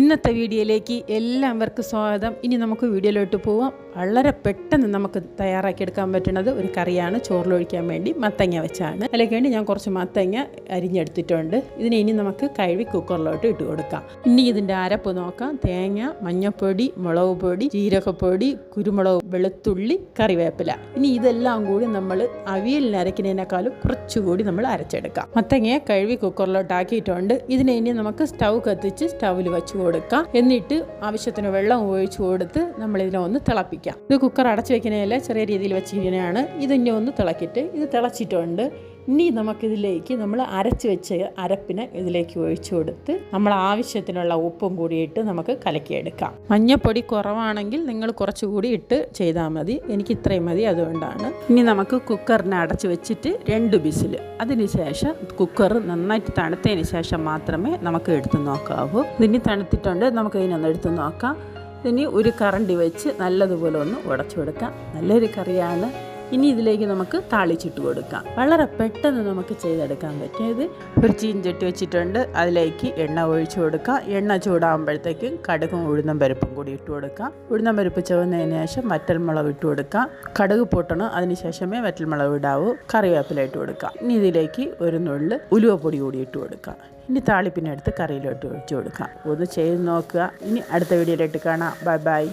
ഇന്നത്തെ വീഡിയോയിലേക്ക് എല്ലാവർക്കും സ്വാഗതം. ഇനി നമുക്ക് വീഡിയോയിലോട്ട് പോവാം. വളരെ പെട്ടെന്ന് നമുക്ക് തയ്യാറാക്കി എടുക്കാൻ പറ്റുന്നത് ഒരു കറിയാണ്. ചോറിലൊഴിക്കാൻ വേണ്ടി മത്തങ്ങ വെച്ചാണ്. അതിലേക്ക് വേണ്ടി ഞാൻ കുറച്ച് മത്തങ്ങ അരിഞ്ഞെടുത്തിട്ടുണ്ട്. ഇതിനെ ഇനി നമുക്ക് കഴുകി കുക്കറിലോട്ട് ഇട്ട് കൊടുക്കാം. ഇനി ഇതിന്റെ അരപ്പ് നോക്കാം. തേങ്ങ മഞ്ഞൾപ്പൊടി മുളക് പൊടി ജീരകപ്പൊടി കുരുമുളക് വെളുത്തുള്ളി കറിവേപ്പില. ഇനി ഇതെല്ലാം കൂടി നമ്മൾ അവിയലിന് അരയ്ക്കുന്നതിനേക്കാളും കുറച്ചുകൂടി നമ്മൾ അരച്ചെടുക്കാം. മത്തങ്ങയെ കഴുകി കുക്കറിലോട്ട് ആക്കിയിട്ടുണ്ട് ഇതിനെ ഇനി നമുക്ക് സ്റ്റൗ കത്തിച്ച് സ്റ്റൗവിൽ വെച്ച് കൊടുക്കാം. എന്നിട്ട് ആവശ്യത്തിന് വെള്ളം ഒഴിച്ച് കൊടുത്ത് നമ്മൾ ഇതിനെ ഒന്ന് തിളപ്പിക്കാം. ഇത് കുക്കർ അടച്ചു വെക്കുന്നതിൽ ചെറിയ രീതിയിൽ വെച്ചിരിക്കുന്നതാണ്. ഇതിനെ ഒന്ന് തിളക്കിയിട്ട് ഇത് തിളച്ചിട്ടുണ്ട്. ഇനി നമുക്കിതിലേക്ക് നമ്മൾ അരച്ച് വെച്ച അരപ്പിനെ ഇതിലേക്ക് ഒഴിച്ചു കൊടുത്ത് നമ്മൾ ആവശ്യത്തിനുള്ള ഉപ്പും കൂടിയിട്ട് നമുക്ക് കലക്കിയെടുക്കാം. മഞ്ഞപ്പൊടി കുറവാണെങ്കിൽ നിങ്ങൾ കുറച്ചുകൂടി ഇട്ട് ചെയ്താൽ മതി. എനിക്ക് ഇത്രയും മതി അതുകൊണ്ടാണ്. ഇനി നമുക്ക് കുക്കറിനെ അടച്ച് വെച്ചിട്ട് രണ്ട് ബിസിൽ അതിനുശേഷം കുക്കർ നന്നായിട്ട് തണുത്തതിന് ശേഷം മാത്രമേ നമുക്ക് എടുത്ത് നോക്കാവൂ. ഇനി തണുത്തിട്ടുണ്ട്. നമുക്ക് ഇതിനൊന്ന് എടുത്ത് നോക്കാം. ഇനി ഒരു കറണ്ടി വെച്ച് നല്ലതുപോലെ ഒന്ന് ഉടച്ചു കൊടുക്കാം. നല്ലൊരു കറിയാണ്. ഇനി ഇതിലേക്ക് നമുക്ക് താളിച്ചിട്ട് കൊടുക്കാം. വളരെ പെട്ടെന്ന് നമുക്ക് ചെയ്തെടുക്കാൻ പറ്റും. ഇത് ഒരു ചീഞ്ചട്ടി വെച്ചിട്ടുണ്ട്. അതിലേക്ക് എണ്ണ ഒഴിച്ചു കൊടുക്കാം. എണ്ണ ചൂടാകുമ്പോഴത്തേക്കും കടുകും ഉഴുന്നും പരിപ്പും കൂടി ഇട്ട് കൊടുക്കാം. ഉഴുന്നും പരിപ്പ് ചുവന്നതിന് ശേഷം വറ്റൽമുളക് ഇട്ട് കൊടുക്കാം. കടുക് പൊട്ടണം അതിന് ശേഷമേ വറ്റൽമുളക് ഇടാവൂ. കറിവേപ്പില ഇട്ട് കൊടുക്കാം. ഇനി ഇതിലേക്ക് ഒരു നുള്ള് ഉലുവപ്പൊടി കൂടി ഇട്ട് കൊടുക്കാം. ഇനി താളിപ്പിനെടുത്ത് കറിയിലോട്ട് ഒഴിച്ചു കൊടുക്കാം. ഒന്ന് ചെയ്ത് നോക്കുക. ഇനി അടുത്ത വീഡിയോയിലോട്ട് കാണാം. Bye bye.